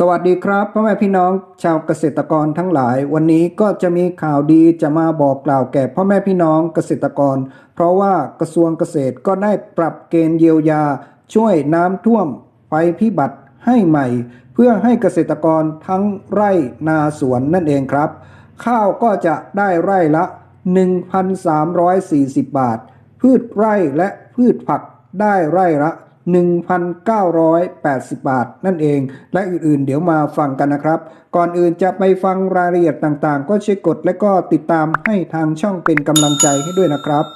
สวัสดีครับพ่อแม่พี่น้องชาวเกษตรกรทั้งหลาย วันนี้ก็จะมีข่าวดีจะมาบอกกล่าวแก่พ่อแม่พี่น้องเกษตรกร เพราะว่ากระทรวงเกษตรก็ได้ปรับเกณฑ์เยียวยา ช่วยน้ำท่วมไฟพิบัติให้ใหม่ เพื่อให้เกษตรกรทั้งไร่นาสวนนั่นเองครับ ข้าวก็จะได้ไร่ละ 1,340 บาท พืชไร่และพืชผักได้ไร่ละ 1,980 บาท นั่นเอง และอื่นๆ เดี๋ยวมาฟังกันนะครับ ก่อนอื่นจะไปฟังรายละเอียดต่างๆ ก็ช่วยกดและก็ติดตามให้ทางช่องเป็นกำลังใจให้ด้วยนะครับ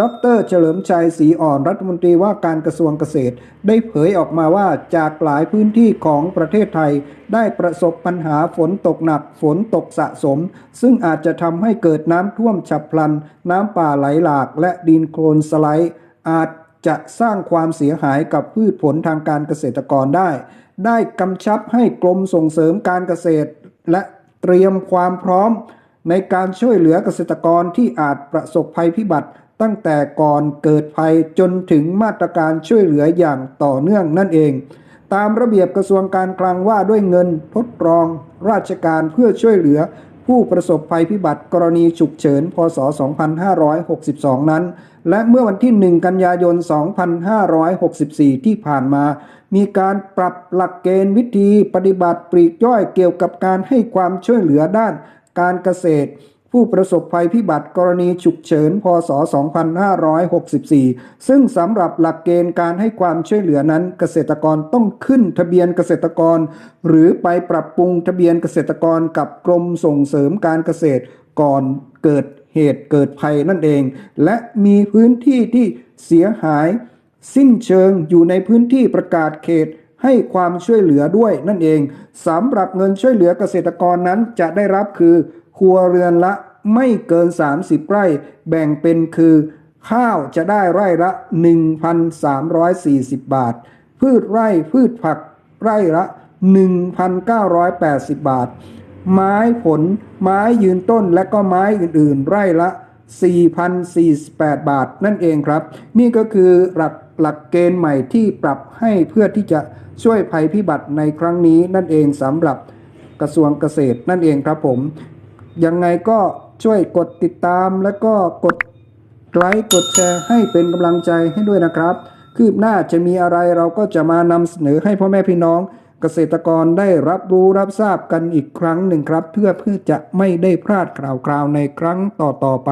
ดรเฉลิมชัยศรีอ่อนรัฐมนตรีว่าการกระทรวงเกษตร ได้เผยออกมาว่าจากหลายพื้นที่ของประเทศไทย ได้ประสบปัญหาฝนตกหนักฝนตกสะสม ซึ่งอาจจะทำให้เกิดน้ำท่วมฉับพลัน น้ำป่าไหลหลากและดินโคลนสไลด์อาจ จะสร้างความเสียหายกับพืชผลทางการเกษตรกรได้ ได้กำชับให้กรมส่งเสริมการเกษตร และเตรียมความพร้อม ในการช่วยเหลือเกษตรกรที่อาจประสบภัยพิบัติตั้งแต่ก่อนเกิดภัยจนถึงมาตรการช่วยเหลืออย่างต่อเนื่องนั่นเอง ตามระเบียบกระทรวงการคลังว่าด้วยเงินทดรอง ราชการเพื่อช่วยเหลือ ผู้ประสบภัยพิบัติกรณีฉุกเฉิน พศ 2562 นั้น และเมื่อวันที่ 1 กันยายน 2564 ที่ผ่านมา มีการปรับหลักเกณฑ์วิธีปฏิบัติปลีกย่อยเกี่ยวกับการให้ความช่วยเหลือด้านการเกษตร ผู้ประสบภัยพิบัติกรณีฉุกเฉิน พศ 2564 ซึ่งสำหรับหลักเกณฑ์การให้ความช่วยเหลือนั้น เกษตรกรต้องขึ้นทะเบียนเกษตรกร หรือไปปรับปรุงทะเบียนเกษตรกรกับกรมส่งเสริมการเกษตรก่อนเกิดเหตุเกิดภัยนั่นเอง และมีพื้นที่ที่เสียหาย สิ้นเชิงอยู่ในพื้นที่ประกาศเขตให้ความช่วยเหลือด้วยนั่นเองสำหรับเงินช่วยเหลือเกษตรกรนั้นจะได้รับคือ ครัวเรือนละไม่เกิน 30 ไร่ แบ่งเป็นคือ ข้าวจะได้ไร่ละ 1,340 บาท พืชไร่พืชผักไร่ละ 1,980 บาท ไม้ผล ไม้ยืนต้นและก็ไม้อื่นๆ ไร่ละ 4,048 บาทนั่นเองครับ นี่ก็คือหลักหลักเกณฑ์ใหม่ที่ปรับให้เพื่อที่จะช่วยภัยพิบัติในครั้งนี้นั่นเองสำหรับกระทรวงเกษตรนั่นเองครับผม ยังไงก็ช่วยกดติดตามแล้วก็กดไลค์กดแชร์ให้เป็นกำลังใจให้ด้วยนะครับ คืบหน้าจะมีอะไรเราก็จะมานำเสนอให้พ่อแม่พี่น้อง เกษตรกรได้รับรู้รับทราบกันอีกครั้งหนึ่งครับ เพื่อเพื่อจะไม่ได้พลาดข่าวคราวในครั้งต่อๆไป